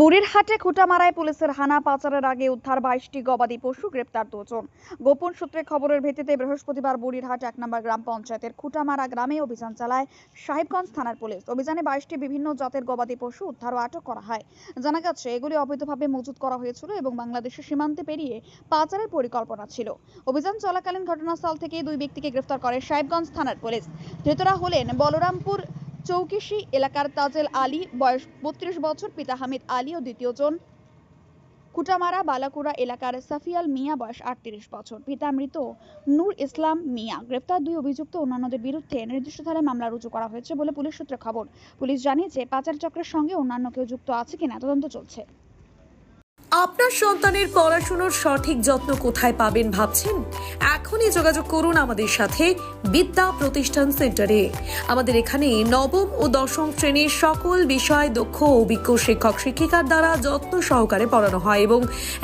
বুড়িরহাটে খুঁটামারায় পুলিশের হানা পাচারের আগে উদ্ধার বাইশটি গবাদি পশু গ্রেপ্তার দুজন। গোপন সূত্রে খবরের ভিত্তিতে বৃহস্পতিবার বুড়িরহাট এক নম্বর গ্রাম পঞ্চায়েতের খুঁটামারা গ্রামে অভিযান চালায় সাহেবগঞ্জ থানার পুলিশ। অভিযানে বাইশটি বিভিন্ন জাতের গবাদি পশু উদ্ধার ও আটক করা হয়। জানা গেছে, এগুলি অবৈধভাবে মজুত করা হয়েছিল এবং বাংলাদেশের সীমান্তে পেরিয়ে পাচারের পরিকল্পনা ছিল। অভিযান চলাকালীন ঘটনাস্থল থেকে দুই ব্যক্তিকে গ্রেফতার করে সাহেবগঞ্জ থানার পুলিশ। ধৃতরা হলেন বলরামপুর চৌকিশি এলাকার তাজেল আলী, বয়স বত্রিশ বছর, পিতা হামিদ আলী ও দ্বিতীয়জন কুটামারা, বালাকুড়া এলাকার সাফিয়াল মিয়া, বয়স আটত্রিশ বছর, পিতা মৃত নূর ইসলাম মিয়া। গ্রেপ্তার দুই অভিযুক্ত অন্যান্যদের বিরুদ্ধে নির্দিষ্ট ধারায় মামলা রুজু করা হয়েছে বলে পুলিশ সূত্রে খবর। পুলিশ জানিয়েছে, পাচার চক্রের সঙ্গে অন্যান্য কেউ যুক্ত আছে কিনা, তদন্ত চলছে। আপনার সন্তানের পড়াশুনোর সঠিক যত্ন কোথায় পাবেন ভাবছেন? এখনই যোগাযোগ করুন আমাদের সাথে বিদ্যা প্রতিষ্ঠান সেন্টারে। আমাদের এখানে নবম ও দশম শ্রেণির সকল বিষয় দক্ষ অভিজ্ঞ শিক্ষক, শিক্ষিকার দ্বারা যত্ন সহকারে পড়ানো হয় এবং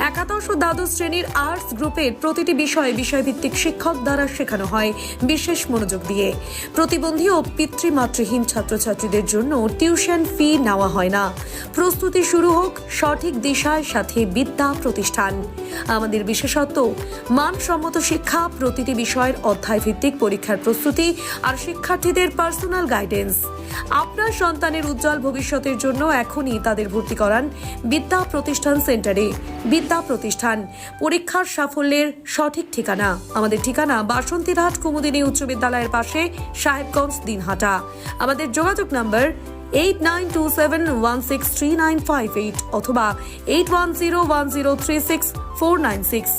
একাদশ ও দ্বাদশ শ্রেণির আর্টস গ্রুপের প্রতিটি বিষয়ে বিষয়ভিত্তিক শিক্ষক দ্বারা শেখানো হয় বিশেষ মনোযোগ দিয়ে। প্রতিবন্ধী ও পিতৃমাতৃহীন ছাত্রছাত্রীদের জন্য টিউশন ফি নেওয়া হয় না। প্রস্তুতি শুরু হোক, সঠিক দিশার সাথে বিদ্যা প্রতিষ্ঠান। আমাদের বিশেষত্ব, মানসম্মত শিক্ষা প্রতিটি বিষয়ের অধ্যায় ভিত্তিক পরীক্ষার প্রস্তুতি আর শিক্ষার্থীদের পার্সোনাল গাইডেন্স। আপনার সন্তানের উজ্জ্বল ভবিষ্যতের জন্য এখনই তাদের ভর্তি করান বিদ্যা প্রতিষ্ঠান সেন্টারে। বিদ্যা প্রতিষ্ঠান, পরীক্ষার সাফল্যের সঠিক ঠিকানা। আমাদের ঠিকানা বাসন্তীরহাট কুমুদিনী উচ্চ বিদ্যালয়ের পাশে সাহেবগঞ্জ দিনহাটা। আমাদের যোগাযোগ number eight nine two seven one six three nine five eight অথবা eight one zero one zero three six four nine six